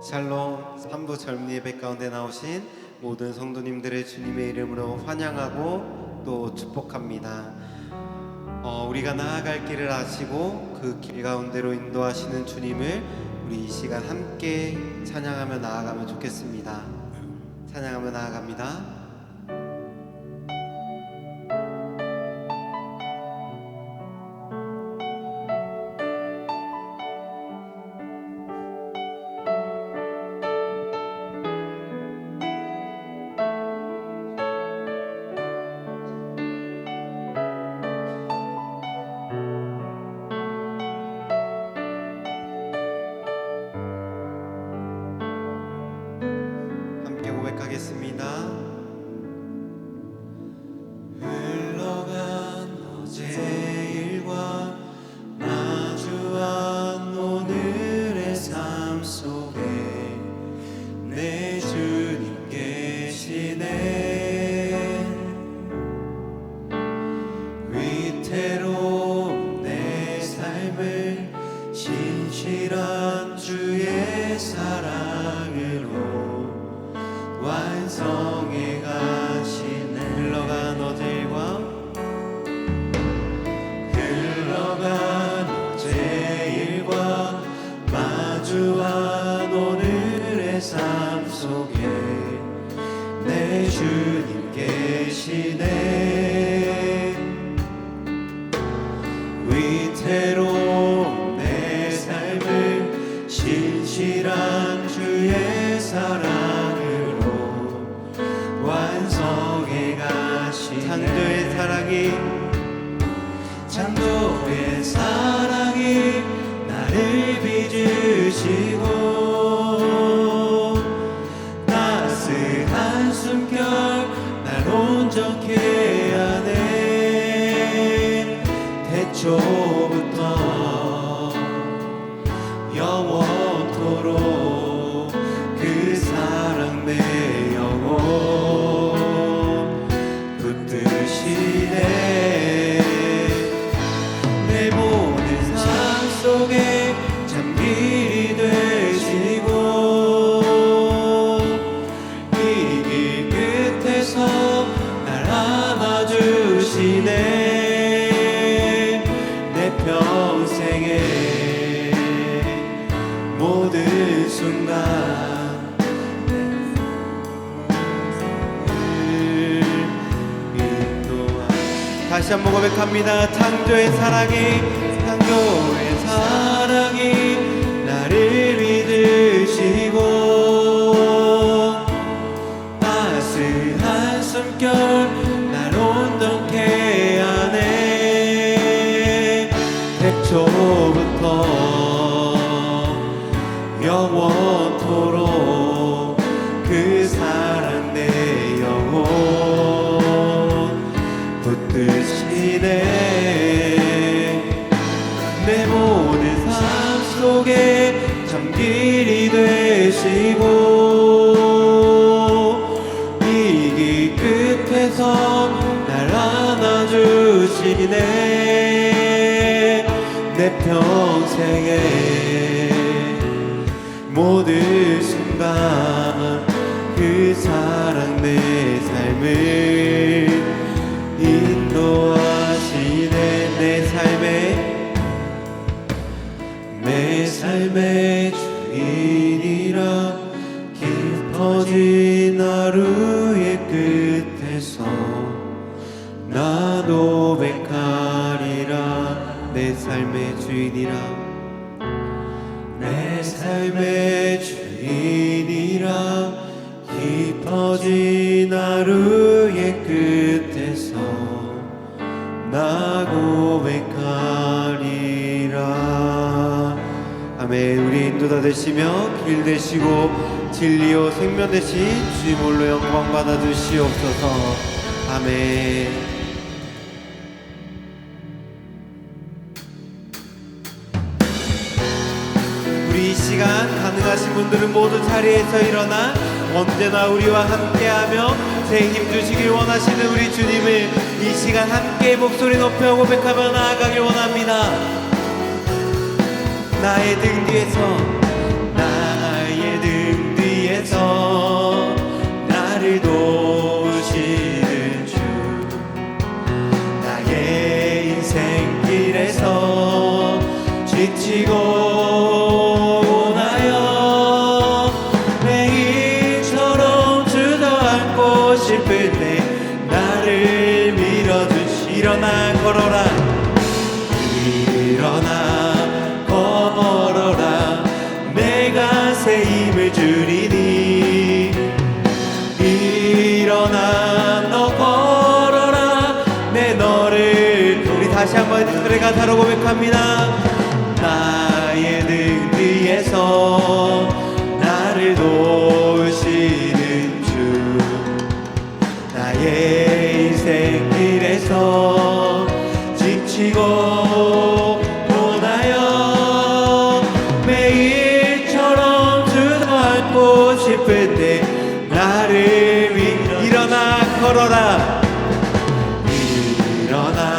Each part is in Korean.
샬롬 삼부 젊은 예배 가운데 나오신 모든 성도님들의 주님의 이름으로 환영하고 또 축복합니다. 어, 우리가 나아갈 길을 아시고 그 길 가운데로 인도하시는 주님을 우리 이 시간 함께 찬양하며 나아가면 좋겠습니다. 찬양하며 나아갑니다. 계시네 위태로운 내 삶을 신실한 주의 사랑으로 완성해 가시네. 창조의 사랑이 창조의 사랑이 나를 빚으시고 날 온전케 하네 태초 다시 한번 고백합니다. 창조의 사랑이 창조의 사랑 평생에 모든 순간 그 사랑 내 삶을 삶의 주인이라 깊어진 하루의 끝에서 나 고백하리라. 아멘. 우리 인도다 되시며 길 되시고 진리요 생명 되신 주님 홀로 영광 받아 주시옵소서. 아멘 시간 가능하신 분들은 모두 자리에서 일어나 언제나 우리와 함께하며 새 힘 주시길 원하시는 우리 주님을 이 시간 함께 목소리 높여 고백하며 나아가길 원합니다. 나의 등 뒤에서 나의 등 뒤에서 나를 도와 다시 한번 노래 가사로 고백합니다. 나의 등 뒤에서 나를 도우시는 주 나의 인생 길에서 지치고 나를 위 일어나 걸어라. 일어나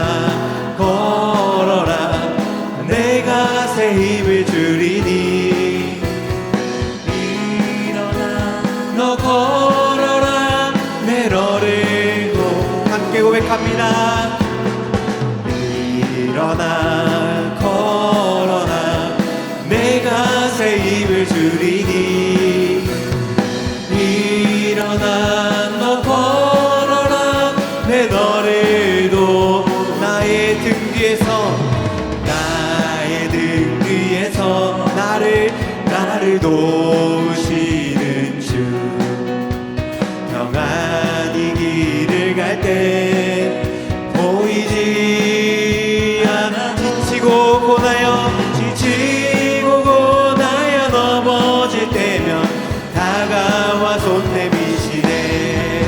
다가와 손 내미시네.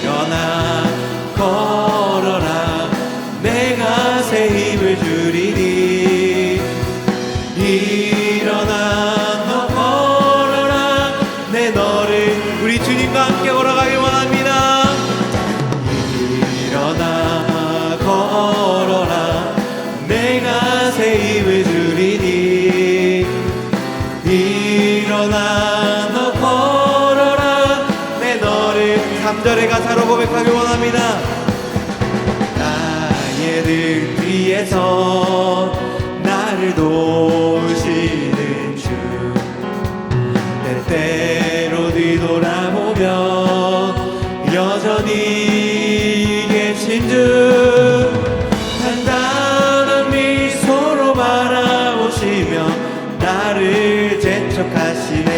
일어나 걸어라. 내가 새 힘을 주리니. 일어나 너 걸어라. 내 너를 우리 주님과 함께 걸어가길 원합니다. 일어나 걸어라. 내가 새 힘을 주리니. 일어나 3절의 가사로 고백하길 원합니다. 나의 등 뒤에서 나를 도우시는 주 때때로 뒤돌아보면 여전히 계신 주 단단한 미소로 바라보시며 나를 재촉하시네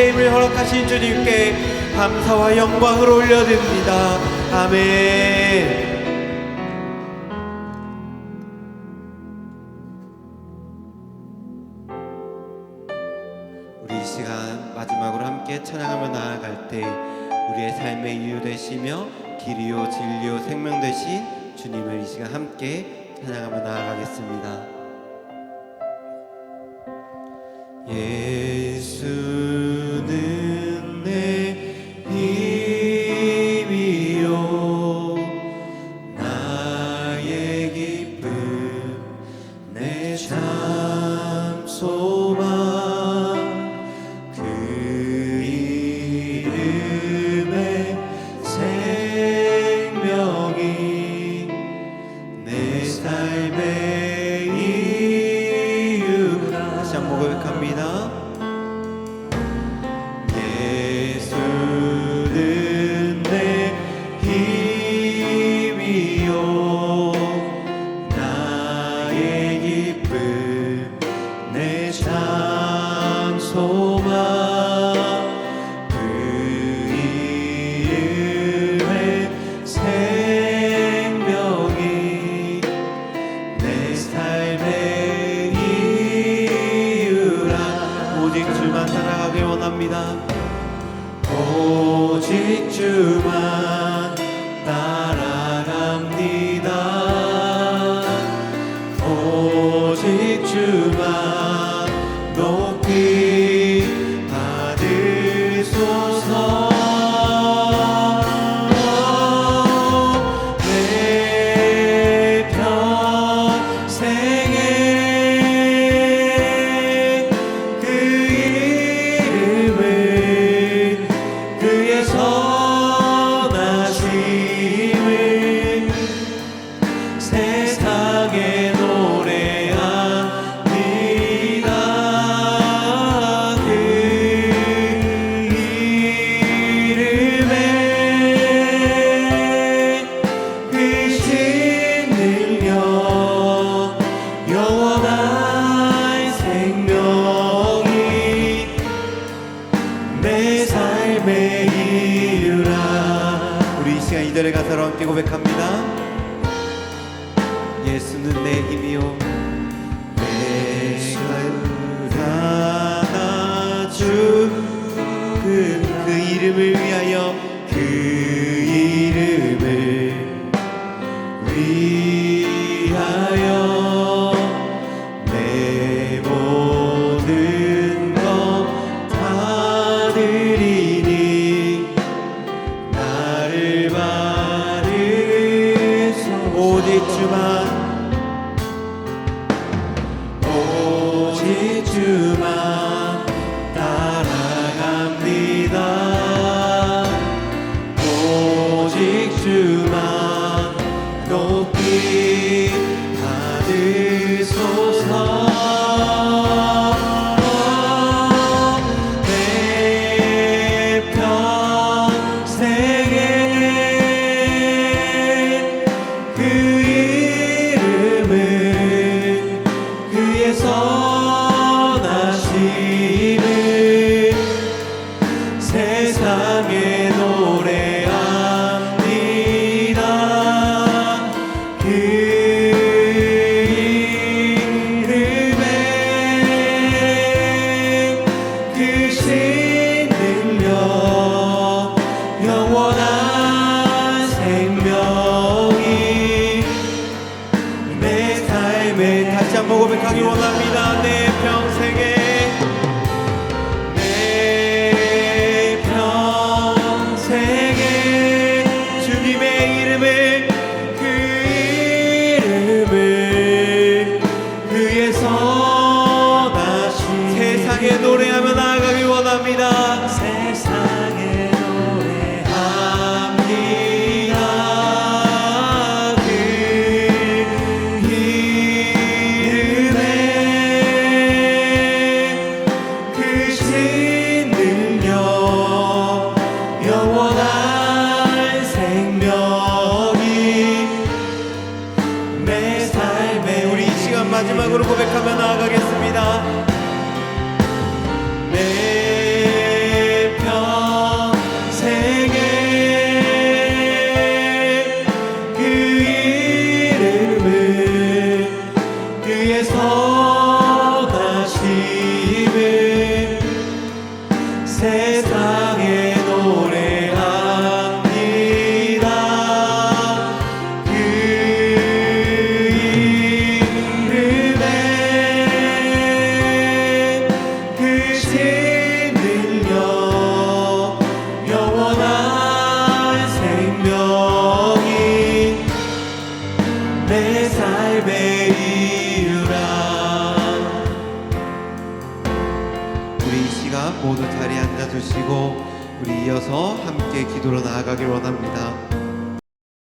새 힘을 허락하신 주님께 감사와 영광을 올려드립니다. 아멘. 우리 이 시간 마지막으로 함께 찬양하며 나아갈 때 우리의 삶의 이유 되시며 길이요 진리요 생명 되신 주님을 이 시간 함께 찬양하며 나아가겠습니다. 예 시간 이절의 가사로 함께 고백합니다. 예수는 내 힘이요. 나주그 그 이름을 위하여 그 이름 원합니다. 내 평생에. 내 평생에 주님의 이름을 그 이름을 그의 선하신 세상에 노래하며 나아가길 원합니다. 세상에 마지막으로 고백하며 나아가겠습니다. 내